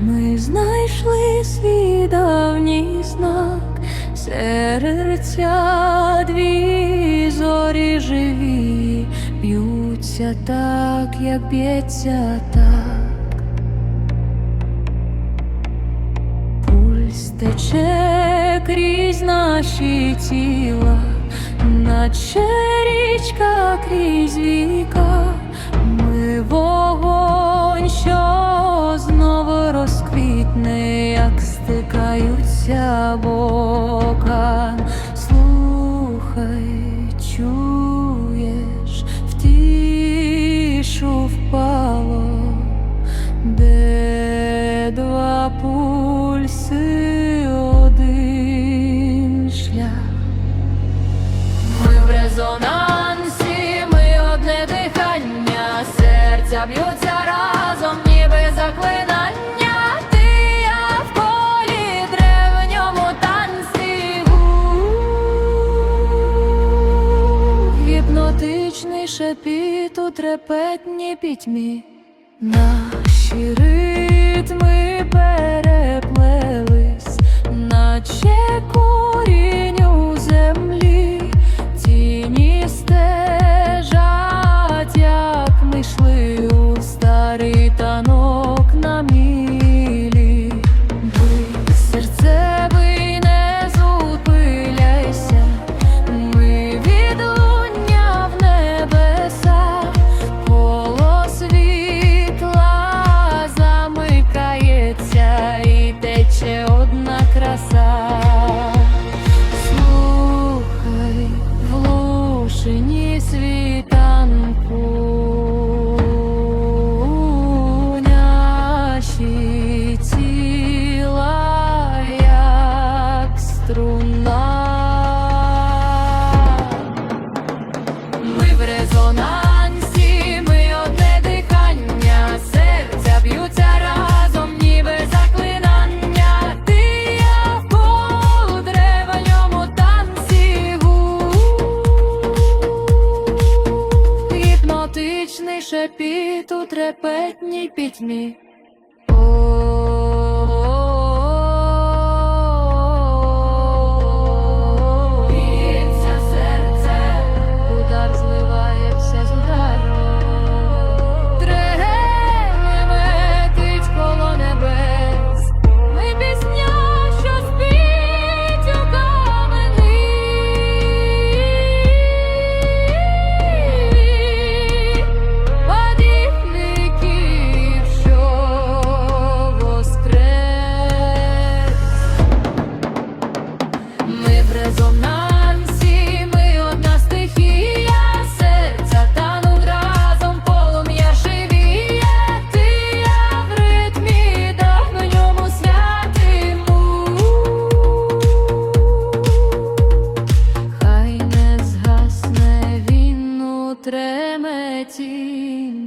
ми знайшли свій давній знак, серця дві зорі живі, б'ються так, як б'ється так. Пульс тече крізь наші тіла, наче річка крізь віка, ми вогонь, що знову розквітне, як стикаються бока. Пульси один шлях. Ми в резонансі, ми одне дихання, серця б'ються разом, ніби заклинання. Ти я в колі древньому танці. Гіпнотичний шепіт у трепетній пітьмі. Наші ритми переплелись, як шепіт у трепетній пітьмі. неметінним.